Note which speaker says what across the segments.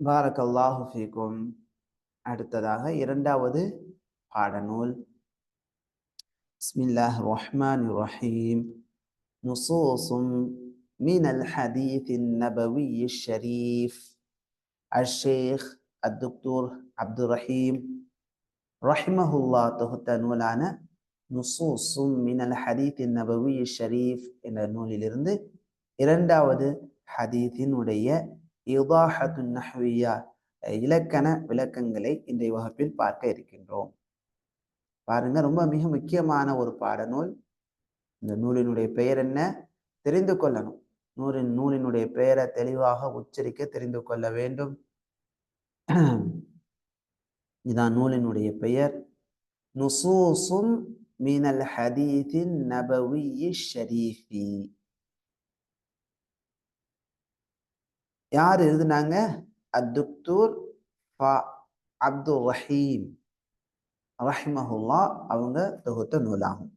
Speaker 1: பாரக்கல்லாஹு ஃபீக்கும் அடுத்ததாக இரண்டாவது பாடநூல் பிஸ்மில்லாஹ் ரஹ்மான் ரஹீம் நுசூசும் من الحديث النبوي الشريف الشيخ الدكتور عبد الرحيم رحمه الله தொகுத்த நூலான நுசூசும் மினல் ஹதீத் நபவி ஷரீஃப் என்ற நூலிலிருந்து இரண்டாவது ஹதீத்தினுடைய இதாஹத்து நஹ்வியா இலக்கண விளக்கங்களை இன்றைய வகுப்பில் பார்க்க இருக்கின்றோம். பாருங்க ரொம்ப மிக முக்கியமான ஒரு பாடநூல். இந்த நூலினுடைய பெயர் என்ன? தெரிந்து கொள்ளணும். நூலின் நூலினுடைய பெயரை தெளிவாக உச்சரிக்க தெரிந்து கொள்ள வேண்டும். இதான் நூலினுடைய பெயர். நுசூசும் மினல் ஹதீதின் நபவி ஷரீஃபி. யார் எழுதுனாங்க அத்துக்தூர் அப்துல் ரஹீம் ரஹிமஹுல்லா அவங்க தொகுத்த நூலாகும்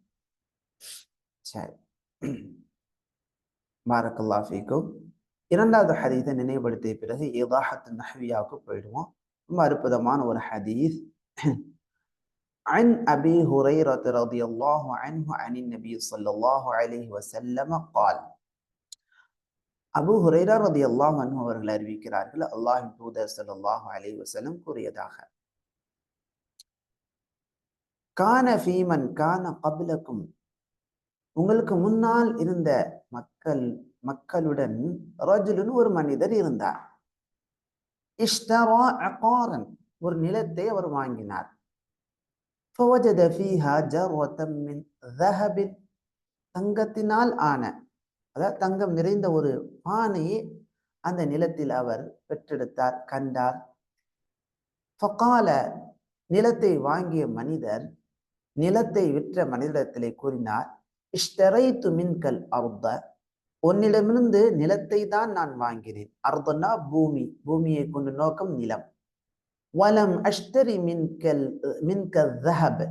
Speaker 1: சரி பாரக்கல்லா ஃபீக்கும் இரண்டாவது ஹதீஸை நினைவுபடுத்திய பிறகு இதாஹத்து நஹ்வியாவுக்கு போயிடுவோம் ரொம்ப அற்புதமான ஒரு ஹதீஸ் عن أبي هريرة رضي الله عنه عن النبي صلى الله عليه وسلم قال அபு ஹுரைரா ரதி அல்லாஹ் அனு அவர்கள் அறிவிக்கிறார்கள் அல்லாஹ் தூதர் சல்லாஹ் அலை வசலம் கூறியதாக. கான ஃபீமன் கான கபிலக்கும் உங்களுக்கு முன்னால் இருந்த மக்கள் மக்களுடன் ரஜுலுன் ஒரு மனிதர் இருந்தார். இஷ்டரா அகாரன். ஒரு நிலத்தை அவர் வாங்கினார். தங்கத்தினால் ஆன அதாவது தங்கம் நிறைந்த ஒரு பானையை அந்த நிலத்தில் அவர் பெற்றெடுத்தார் கண்டார். ஃபகால நிலத்தை வாங்கிய மனிதர் நிலத்தை விற்ற மனிதத்திலே கூறினார் இஷ்டரைத்து மின்கல் அர்த்த உன்னிடமிருந்து நிலத்தை தான் நான் வாங்கினேன். அர்தனா பூமி பூமியை கொண்டு நோக்கம் நிலம். வலம் அஷ்டரி மின்கல் மின்கல் தஹப்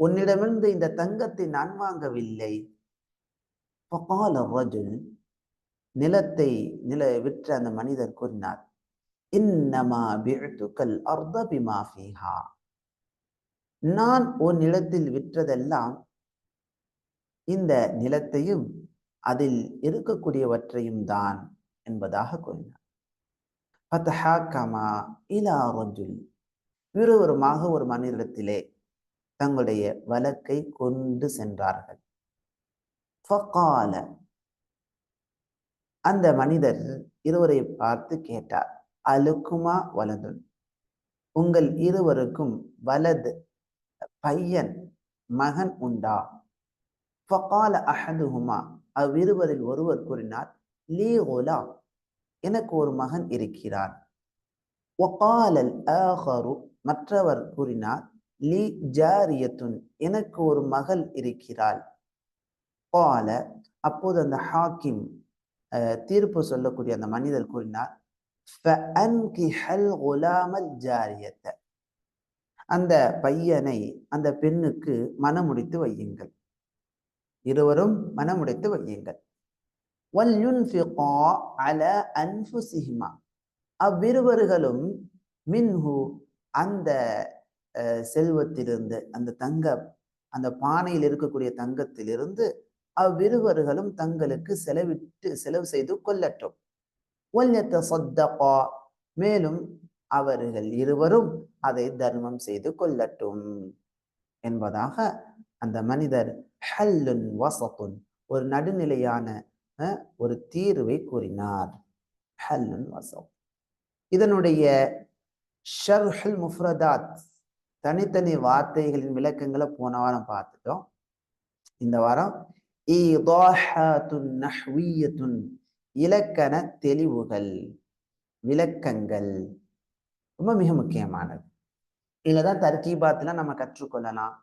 Speaker 1: உன்னிடமிருந்து இந்த தங்கத்தை நான் வாங்கவில்லை. இப்போ ரஜுல் நிலத்தை நில விற்ற அந்த மனிதர் கூறினார் இன்னமா பிழ்த்துக்கல் அர்த பிமாஃபிஹா நான் உன் நிலத்தில் விற்றதெல்லாம் இந்த நிலத்தையும் அதில் இருக்கக்கூடியவற்றையும் தான் என்பதாக கூறினார். பத்தஹாக்கமா இலா ரஜுல். விறுவருமாக ஒரு மனிதத்திலே தங்களுடைய வழக்கை கொண்டு சென்றார்கள். ஃபகால அந்த மனிதர் இருவரை பார்த்து கேட்டார் அலுக்குமா வலதுன் உங்கள் இருவருக்கும் வலது பையன் மகன் உண்டா? ஃபகால அஹதுஹுமா. அவ்விருவரில் ஒருவர் கூறினார் லீ ஓலா எனக்கு ஒரு மகன் இருக்கிறார் ஒகாலல் அஹரு மற்றவர் கூறினார் லீ ஜாரியத்துன் எனக்கு ஒரு மகள் இருக்கிறாள். கால அப்போது அந்த ஹாக்கிம் தீர்ப்பு சொல்லக்கூடிய அந்த மனிதர் கூறினார் அந்த பையனை அந்த பெண்ணுக்கு மனமுடித்து வையுங்கள். இருவரும் மனமுடித்து வையுங்கள். அவ்விருவர்களும் மின்ஹு அந்த செல்வத்திலிருந்து அந்த தங்க அந்த பானையில் இருக்கக்கூடிய தங்கத்திலிருந்து அவ்விருவர்களும் தங்களுக்கு செலவிட்டு செலவு செய்து கொள்ளட்டும். மேலும் அவர்கள் இருவரும் அதை தர்மம் செய்து கொள்ளட்டும் என்பதாக அந்த மனிதர் ஹல்லுன் வசத்துன் ஒரு நடுநிலையான ஒரு தீர்வை கூறினார். ஹல்லுன் வசத். இதனுடைய ஷர்ஹல் முஃப்ரதாத் தனித்தனி வார்த்தைகளின் விளக்கங்களை போன வாரம் பார்த்துட்டோம். இந்த வாரம் இலக்கண தெளிவுகள் விளக்கங்கள். ரொம்ப மிக முக்கியமானது. இதுலதான் தர்கீபாத்துல நம்ம கற்றுக்கொள்ளலாம்.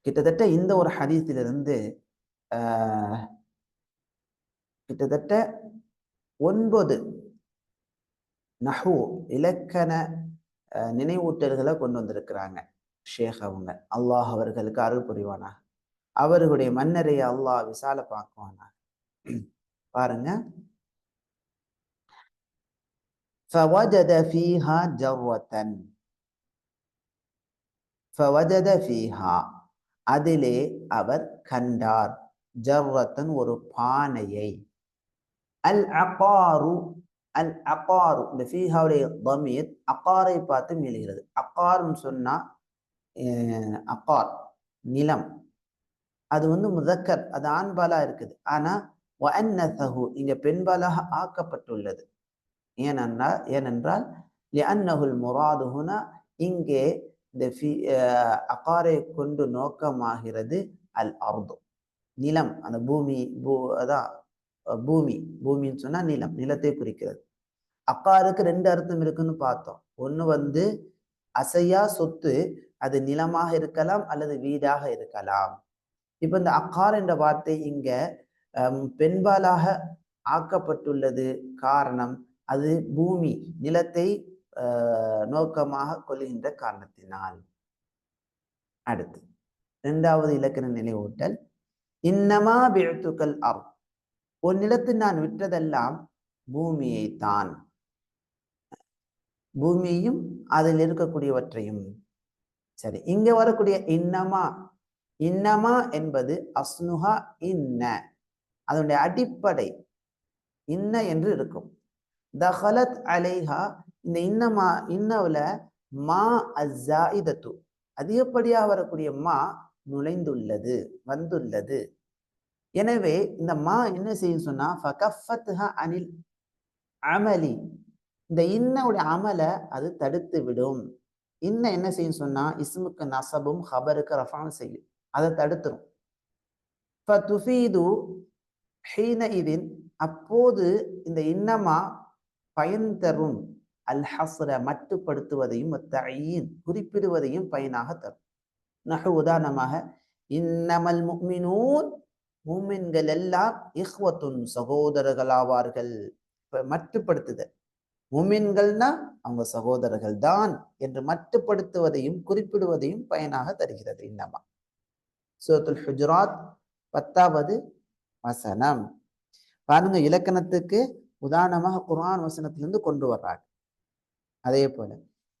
Speaker 1: கிட்டத்தட்ட இந்த ஒரு ஹதீஸிலிருந்து ஆஹ் கிட்டத்தட்ட ஒன்பது நஹு இலக்கண நினைவூட்டல்களை கொண்டு வந்திருக்கிறாங்க ஷேக் அவங்க. அல்லாஹ் அவர்களுக்கு அருள் புரிவானாக. அவர்களுடைய மன்னரை அல்லாஹ் விசால பார்க்குவானாக பாருங்க فوجد فيها جرة فوجد فيها அதிலே அவர் கண்டார் ஜர்ரத்தன் ஒரு பானையை அல் அகாரு அல் அகாரு இந்த ஃபீஹாவுடைய தமீர் அகாரை பார்த்து மீளுகிறது அகாருன்னு சொன்னா அகார் நிலம் அது வந்து முதக்கர் அது ஆண்பாலா இருக்குது. ஆனா வஅன்னதஹு இங்க பெண்பாலாக ஆக்கப்பட்டுள்ளது. ஏனென்றால் ஏனென்றால் லிஅன்னஹுல் முராதுஹுனா இங்கே இந்த அகாரை கொண்டு நோக்கமாகிறது அல் அர்து. நிலம் அந்த பூமி பூ அதான் பூமி பூமின்னு சொன்னா நிலம் நிலத்தை குறிக்கிறது. அக்காருக்கு ரெண்டு அர்த்தம் இருக்குன்னு பார்த்தோம். ஒன்று வந்து அசையா சொத்து அது நிலமாக இருக்கலாம் அல்லது வீடாக இருக்கலாம். இப்ப இந்த அக்கார் என்ற வார்த்தை இங்க பெண்பாலாக ஆக்கப்பட்டுள்ளது காரணம் அது பூமி நிலத்தை நோக்கமாக கொள்கின்ற காரணத்தினால். அடுத்து இரண்டாவது இலக்கண நிலைவூட்டல் இன்னமா பிழ்த்துக்கள் அர் ஒரு நிலத்தில் நான் விற்றதெல்லாம் பூமியை தான் பூமியையும் அதில் இருக்கக்கூடியவற்றையும். சரி இங்க வரக்கூடிய இன்னமா இன்னமா என்பது அஸ்னுஹா இன்ன. அதனுடைய அடிப்படை இன்ன என்று இருக்கும். தஹலத் அலைஹா இந்த இன்னமா இன்னவுல மா அஸ்ஸாயிதத்து அதிகப்படியாக வரக்கூடிய மா நுழைந்துள்ளது வந்துள்ளது. எனவே இந்த மா என்ன செய்யும் சொன்னா ஃபகஃபத்ஹா அனில் அமலி. இந்த இன்னவுடைய அமலை அது தடுத்து விடும் இன்ன என்ன செய்யும் சொன்னா இஸ்முக்கு நசபும் ஹபருக்கு ரஃபான் செய்யும். அதை தடுத்துரும். ஃபதுஃபீது ஹீன இதின் அப்போது இந்த இன்னமா பயன் தரும் அல் ஹஸ்ர மட்டுப்படுத்துவதையும் தயின் குறிப்பிடுவதையும் பயனாக தரும். நகு உதாரணமாக இன்னமல் முக்மினூன் மூமின்கள் எல்லாம் இஹ்வத்துன் சகோதரர்களாவார்கள். மட்டுப்படுத்துதல். மூமின்கள்னா அவங்க சகோதரர்கள் தான் என்று மட்டுப்படுத்துவதையும் குறிப்பிடுவதையும் பயனாக தருகிறது இன்னமா. சூரத்துல் ஹுஜராத் பத்தாவது வசனம் பாருங்க இலக்கணத்துக்கு உதாரணமாக குர்ஆன் வசனத்திலிருந்து கொண்டு வர்றாங்க அதே போல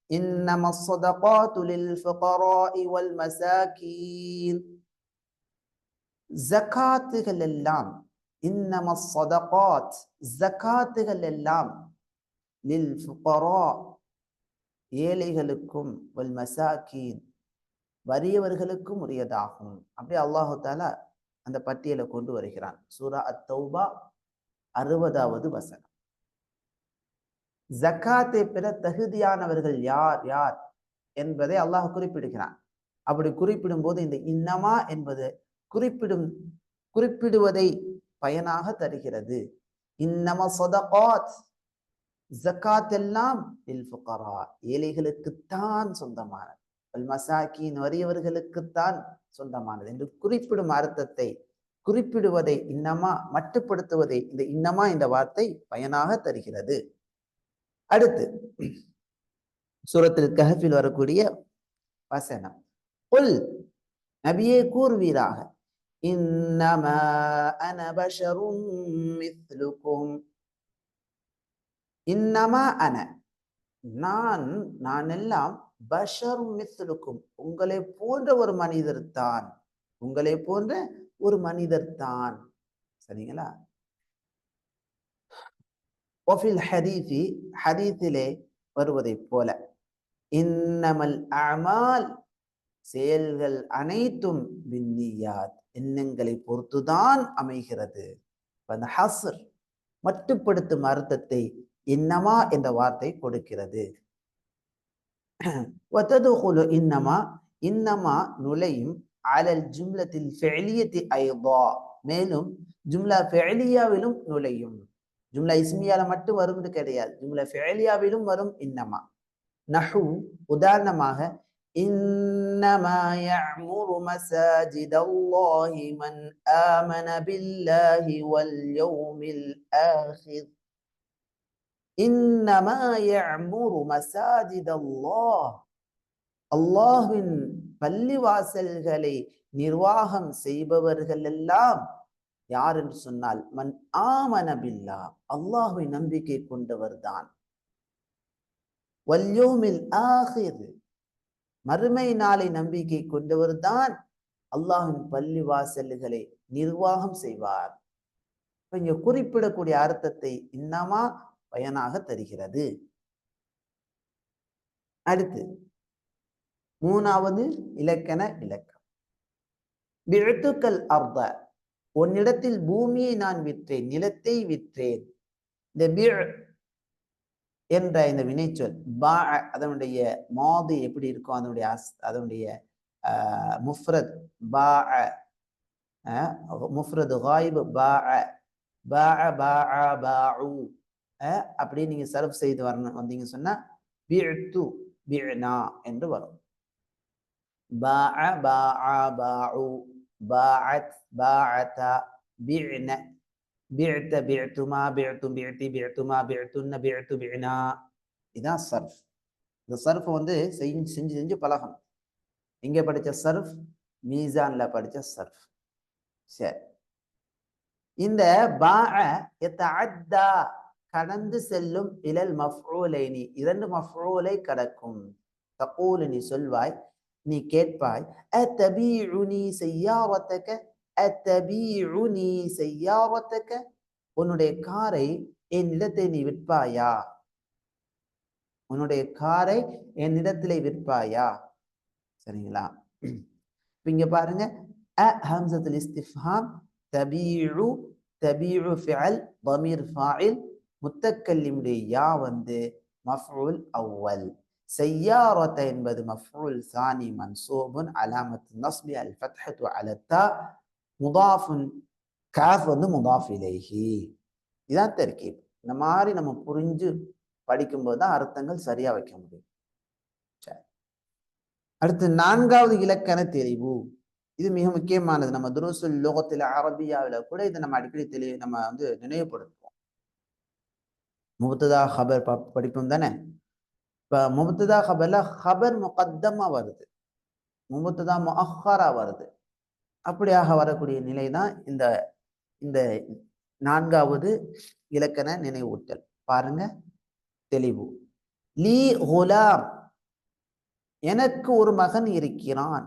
Speaker 1: இன்னம الصدقات للفقراء والمساكين ஜகாத்துகள் எல்லாம் இன்னம الصدقات ஜகாத்துகள் எல்லாம் லில் ஃபுகரா ஏழைகளுக்கும் வல் மசாக்கீன் வறியவர்களுக்கும் உரியதாகும். அப்படியே அல்லாஹு தாலா அந்த பட்டியலை கொண்டு வருகிறான். சூரா அத்தௌபா அறுபதாவது வசனம். ஜக்காத்தை பெற தகுதியானவர்கள் யார் யார் என்பதை அல்லாஹ் குறிப்பிடுகிறான். அப்படி குறிப்பிடும் போது இந்த இன்னமா என்பது குறிப்பிடும் குறிப்பிடுவதை பயனாக தருகிறது. இன்னம சொதகாத் ஜக்காத் எல்லாம் ஏழைகளுக்குத்தான் சொந்தமானது. மசாக்கின் வறியவர்களுக்குத்தான் சொந்தமானது என்று குறிப்பிடும் அர்த்தத்தை குறிப்பிடுவதை இன்னமா மட்டுப்படுத்துவதை இந்த இன்னமா என்ற வார்த்தை பயனாக தருகிறது. அடுத்து சூரத்தில் கஹஃபில் வரக்கூடிய வசனம். புல் நபியே கூறுவீராக. இன்னமா அன பஷரும் மித்லுக்கும் இன்னமா அன நான் நான் எல்லாம் பஷர் மித்லுக்கும் உங்களை போன்ற ஒரு மனிதர் தான். உங்களை போன்ற ஒரு மனிதர் தான். சரிங்களா? ஒஃபில் ஹதீஃபி ஹதீத்திலே வருவதைப் போல இன்னமல் அமால் செயல்கள் அனைத்தும் விண்ணியாத் எண்ணங்களை பொறுத்துதான் அமைகிறது. அந்த ஹசர் மட்டுப்படுத்தும் அர்த்தத்தை இன்னமா என்ற வார்த்தை கொடுக்கிறது. இன்னமா இன்னமா நுழையும் அலல் ஜும்லத்தில் ஃபெலியத்தி ஐதா மேலும் ஜும்லா ஃபெலியாவிலும் நுழையும் ஜும்லா இஸ்மியால மட்டும் வரும்னு கிடையாது ஜும்லா ஃபெலியாவிலும் வரும் இன்னமா நஹு உதாரணமாக إنما يعمر مساجد الله من آمن بالله واليوم الآخر இன்னமா யமுரு மசாஜித் அல்லாஹ் அல்லாஹின் பள்ளிவாசல்களை நிர்வாகம் செய்பவர்கள் எல்லாம் யார் என்று சொன்னால் மன் ஆமனபில்லா அல்லாஹுவை நம்பிக்கை கொண்டவர் தான் வல்யோமில் ஆகிர். மறுமை நாளை நம்பிக்கை கொண்டவர் தான் அல்லாஹின் பள்ளிவாசல்களை நிர்வாகம் செய்வார். இங்க குறிப்பிடக்கூடிய அர்த்தத்தை இன்னமா பயனாக தருகிறது. அடுத்து மூணாவது இலக்கண இலக்கம். விழுத்துக்கள் அர்த்த உன்னிடத்தில் பூமியை நான் விற்றேன் நிலத்தை விற்றேன். இந்த என்ற இந்த வினைச்சொல் பா அதனுடைய மாது எப்படி இருக்கும் அதனுடைய அஸ் அதனுடைய முஃப்ரத் பா முஃப்ரத் காயிபு பா பா பா பா அப்படி நீங்க சர்வ் செய்து வரணும் வந்தீங்க சொன்னா பிழ்து பிழ்னா என்று வரும் باع باع باعوا باعت باعت بعن بعت بعتما بعتم بعتي بعتما بعتن بعت بعنا இதான் சர்ஃப் இந்த சர்ஃப் வந்து செஞ்சு செஞ்சு செஞ்சு பழகணும் எங்க படிச்ச சர்ஃப் மீசான்ல படிச்ச சர்ஃப் சரி இந்த பாஅ கடந்து செல்லும் இலல் மஃப்ரூலைனி இரண்டு மஃப்ரூலை கடக்கும். தப்பூலு நீ சொல்வாய் நீ கேட்பாய் அத்தபீஉனி செய்யாவத்தக்க அத்தபீஉனி செய்யாவத்தக்க உன்னுடைய காரை என் இடத்தை நீ விற்பாயா? உன்னுடைய காரை என் இடத்திலே விற்பாயா? சரிங்களா? இங்க பாருங்க. அ ஹம்சத்துல் இஸ்திஃபாம் தபீழு தபீழு ஃபிஅல் பமீர் ஃபாயில் முத்தக்கல்லிமுடைய யா வந்து மஃஊல் அவ்வல். செய்யாரத்த என்பது மஃபூல் சானி மன்சூபுன் அலாமத் நஸ்பி அல் ஃபத்ஹத்து அலத்தா முதாஃபுன் காஃப் வந்து முதாஃப் இலேஹி. இதான் தர்கீப். இந்த மாதிரி நம்ம புரிஞ்சு படிக்கும்போது தான் அர்த்தங்கள் சரியா வைக்க முடியும். சரி. அடுத்து நான்காவது இலக்கண தெளிவு. இது மிக முக்கியமானது. நம்ம துருசுல் லோகத்தில் அரபியாவில் கூட இதை நம்ம அடிக்கடி தெளிவு நம்ம வந்து நினைவுபடுத்துவோம். முபத்ததா ஹபர் ப படிப்போம் தானே? இப்போ முபத்ததா ஹபர்ல ஹபர் முகத்தமாக வருது. முபத்ததா முஹரா வருது. அப்படியாக வரக்கூடிய நிலை தான் இந்த இந்த நான்காவது இலக்கண நினைவூட்டல். பாருங்க. தெளிவு. லீ ஹுலாம். எனக்கு ஒரு மகன் இருக்கிறான்.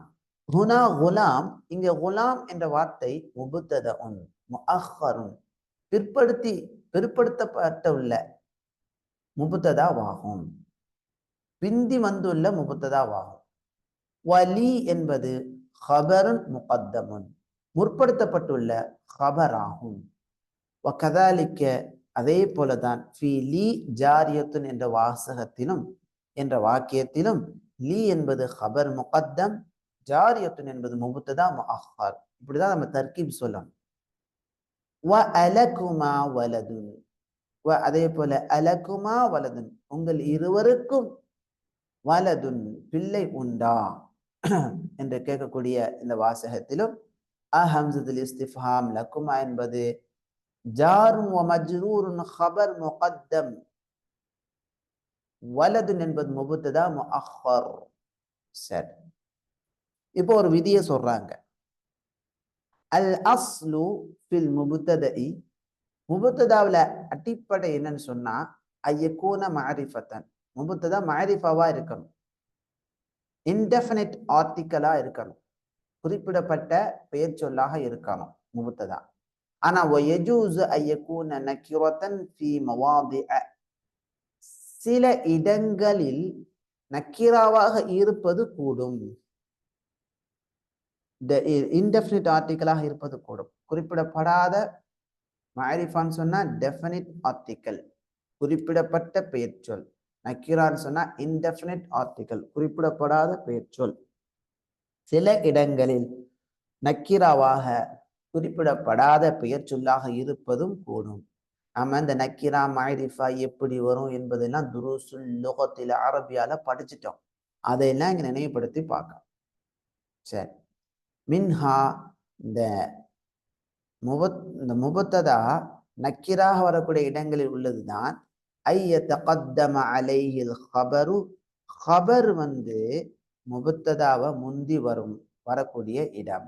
Speaker 1: ஹுனா குலாம் இங்க குலாம் என்ற வார்த்தை முபுத்தத உன் முஹருன் பிற்படுத்தி பிற்படுத்தப்பட்ட உள்ள முபுத்ததாவாகும். பிந்தி வந்துள்ள முபுத்ததாவாகும். வலி என்பது ஹபருன் முகத்தமுன். முற்படுத்தப்பட்டுள்ள ஹபராகும் கதாலிக்க அதே போலதான் ஃபி லீ ஜாரியத்துன் என்ற வாசகத்திலும் என்ற வாக்கியத்திலும் லீ என்பது ஹபர் முகத்தம் ஜாரியத்துன் என்பது முபுத்ததா முஹர் இப்படிதான் நம்ம தர்கீப் சொல்லணும். வ அலகுமா வலதுன். அதே போல அலகுமா வலதுன் உங்கள் இருவருக்கும் வலதுன் பிள்ளை உண்டா? என்று கேட்கக்கூடிய இந்த வாசகத்திலும் அஹம்சதுல் இஸ்திஃபாம் லக்குமா என்பது ஜாரும் மஜ்ரூருன் ஹபர் முகத்தம். வலதுன் என்பது முபுத்ததா முஹர் சரி. இப்போ ஒரு விதியை சொல்றாங்க. அல் அஸ்லு ஃபில் முபுத்ததை முபுத்ததாவில் அடிப்படை என்னன்னு சொன்னா ஐயக்கூன மாரிஃபத்தன் முபுத்ததா மாரிஃபாவா இருக்கணும். இன்டெஃபினிட் ஆர்டிக்கலா இருக்கணும். குறிப்பிடப்பட்ட பெயர் சொல்லாக இருக்கணும் முபுத்ததா. ஆனா ஒயஜூஸ் ஐயக்கூன நக்கிரத்தன் ஃபி மவாதி சில இடங்களில் நக்கீராவாக இருப்பது கூடும். இன்டெஃபினிட் ஆர்டிக்கலாக இருப்பது கூடும். குறிப்பிடப்படாத மாரிஃபான்னு சொன்னா டெஃபினிட் ஆர்டிக்கல் குறிப்பிடப்பட்ட பெயர்ச்சொல் நக்கீரான்னு சொன்னா இன்டெஃபினிட் ஆர்டிக்கல் குறிப்பிடப்படாத பெயர்ச்சொல் சில. இடங்களில் நக்கீராவாக குறிப்பிடப்படாத பெயர் சொல்லாக இருப்பதும் கூடும். நம்ம இந்த நக்கீரா மாரிஃபா எப்படி வரும் என்பதெல்லாம் துருசுல் லோகத்தில் அரபியால படிச்சிட்டோம். அதையெல்லாம் இங்க நினைவுபடுத்தி பார்க்கலாம். சரி. மின்ஹா இந்த முபத் இந்த முபத்ததா நக்கீராக வரக்கூடிய இடங்களில் உள்ளது தான் ஐய தகத்தம அலையில் ஹபரு ஹபர் வந்து முபத்ததாவை முந்தி வரும் வரக்கூடிய இடம்.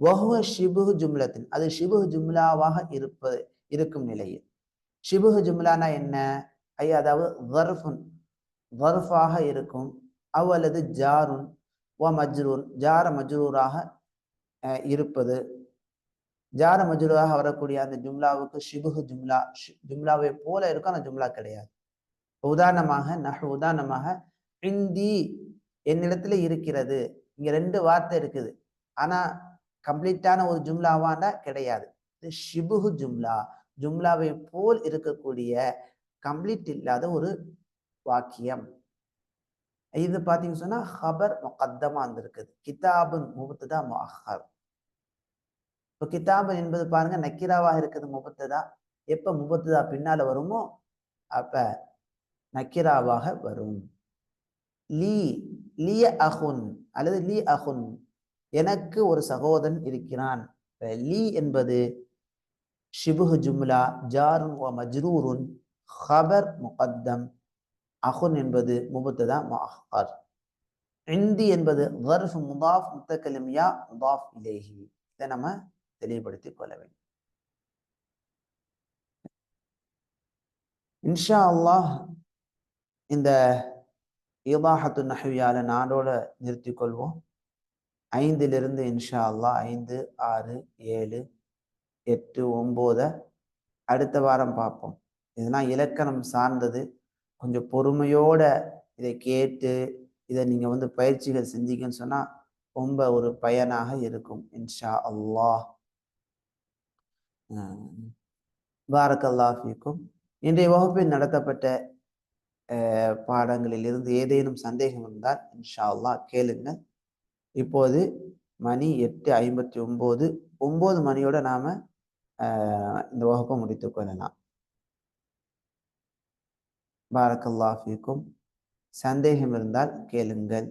Speaker 1: வஹுவ ஷிபுஹு ஜும்லத்தின் அது ஷிபுஹு ஜும்லாவாக இருப்பது இருக்கும் நிலையில். ஷிபுஹு ஜும்லானா என்ன? ஐயா அதாவது வர்ஃபுன் வர்ஃபாக இருக்கும். அவ்வளது ஜாருன் வ மஜ்ரூன் ஜார மஜ்ரூராக இருப்பது. ஜார மஜ்ரூராக வரக்கூடிய அந்த ஜும்லாவுக்கு ஷிபுகு ஜும்லா ஜும்லாவை போல இருக்கும் அந்த ஜும்லா கிடையாது. உதாரணமாக நஹ் உதாரணமாக இந்தி என்னிடத்துல இருக்கிறது. இங்க ரெண்டு வார்த்தை இருக்குது. ஆனா கம்ப்ளீட்டான ஒரு ஜும்லாவாண்டா கிடையாது. இது ஷிபுகு ஜும்லா. ஜும்லாவை போல் இருக்கக்கூடிய கம்ப்ளீட் இல்லாத ஒரு வாக்கியம். இது பார்த்தீங்க சொன்னா ஹபர் முகத்தமா இருந்திருக்குது. கிதாபுன் தான் மொஹர் இப்போ கிதாபன் என்பது பாருங்க நக்கீராவாக இருக்குது முபத்ததா? எப்போ முபத்துதா பின்னால் வருமோ அப்போ நக்கிராவாக வரும். லீ லிய அஹுன் அல்லது லீ அஹுன் எனக்கு ஒரு சகோதரன் இருக்கிறான். லீ என்பது ஷிபுஹு ஜும்லா ஜாருன் வ மஜ்ரூருன் ஹபர் முகத்தம். அஹுன் என்பது முபத்ததா? மஹர். இந்தி என்பது கர்ஃப் முதாஃப் முத்தக்கலிம் முதாஃப் இலேஹி. இதை நம்ம தெளிவுபடுத்திக் கொள்ள வேண்டும். இன்ஷா அல்லாஹ் இந்த ஈபாஹத்து நஹவியால நாடோட நிறுத்தி கொள்வோம். ஐந்திலிருந்து இன்ஷா அல்லாஹ் ஐந்து ஆறு ஏழு எட்டு ஒம்போத அடுத்த வாரம் பார்ப்போம். இதெல்லாம் இலக்கணம் சார்ந்தது. கொஞ்சம் பொறுமையோட இதை கேட்டு இதை நீங்கள் வந்து பயிற்சிகள் செஞ்சீங்கன்னு சொன்னால் ரொம்ப ஒரு பயனாக இருக்கும். இன்ஷா அல்லாஹ். பாரக்கல்லாஃபிக்கும் இன்றைய வகுப்பில் நடத்தப்பட்ட பாடங்களில் இருந்து ஏதேனும் சந்தேகம் இருந்தால் இன்ஷா அல்லா கேளுங்க இப்போது மணி எட்டு ஐம்பத்தி ஒம்பது ஒம்பது மணியோட நாம் இந்த வகுப்பை முடித்து கொள்ளலாம். பாரக்கல்லாஃபிக்கும் சந்தேகம் இருந்தால் கேளுங்கள்.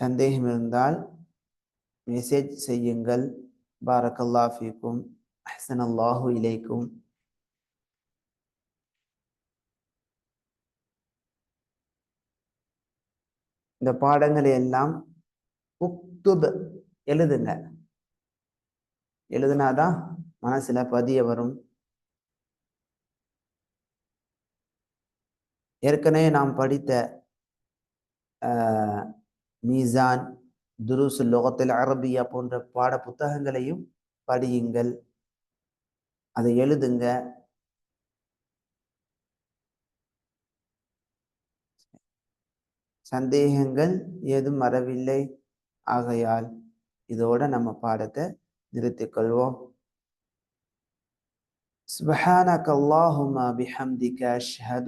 Speaker 1: சந்தேகம் இருந்தால் மெசேஜ் செய்யுங்கள். பாரக்கல்லா ஃபீக்கும். அஹ்சன் அல்லாஹு இலைக்கும். இந்த பாடங்களை எல்லாம் உக்துப் எழுதுங்க. எழுதுனாதான் மனசுல பதிய வரும். ஏற்கனவே நாம் படித்த மீசான் துருசு லோகத்தில் அரபியா போன்ற பாட புத்தகங்களையும் படியுங்கள் அதை எழுதுங்க சந்தேகங்கள் ஏதும் வரவில்லை ஆகையால் இதோட நம்ம பாடத்தை நிறுத்திக் கொள்வோம் سبحانك اللهم بحمدك أشهد